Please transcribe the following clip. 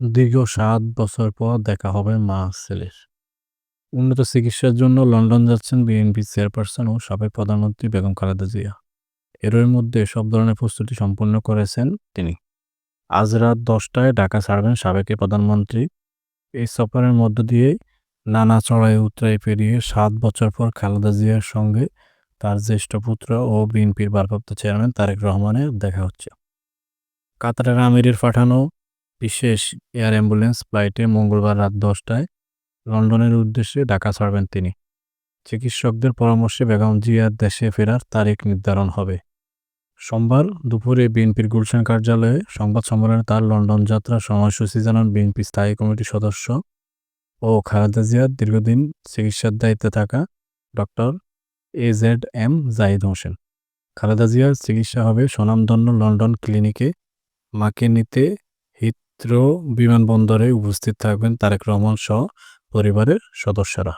দীর্ঘ সাত বছর পর দেখা হবে মা ছেলের উন্নত চিকিৎসার জন্য লন্ডন যাচ্ছেন বিএনপি চেয়ারপারসন ও সাবেক প্রধানমন্ত্রী বেগম খালেদা জিয়া। এরই মধ্যে সব ধরনের প্রস্তুতি সম্পন্ন করেছেন তিনি। আজ রাত দশটায় ঢাকা ছাড়বেন সাবেক প্রধানমন্ত্রী। এই সফরের মধ্য দিয়ে নানা চড়াই উতরাই পেরিয়ে সাত বছর পর খালেদা জিয়ার সঙ্গে তার জ্যেষ্ঠ পুত্র ও বিএনপির ভারপ্রাপ্ত চেয়ারম্যান তারেক রহমানের দেখা হচ্ছে। কাতারের আমিরের পাঠানো বিশেষ এয়ার অ্যাম্বুলেন্স ফ্লাইটে মঙ্গলবার রাত দশটায় লন্ডনের উদ্দেশ্যে ঢাকা ছাড়বেন তিনি। চিকিৎসকদের পরামর্শে বেগম জিয়ার দেশে ফেরার তারিখ নির্ধারণ হবে। সোমবার দুপুরে বিএনপির গুলশান কার্যালয়ে সংবাদ সম্মেলনে তার লন্ডন যাত্রার সময়সূচি জানান বিএনপি স্থায়ী কমিটির সদস্য ও খালেদা জিয়ার দীর্ঘদিন চিকিৎসার দায়িত্বে থাকা doctor A Z M Zahid Hossain. Khaleda জিয়ার চিকিৎসা হবে স্বনামধন্য লন্ডন ক্লিনিকে মাকে নিতে বিমানবন্দরে উপস্থিত থাকবেন তারেক রহমান সহ পরিবারের সদস্যরা।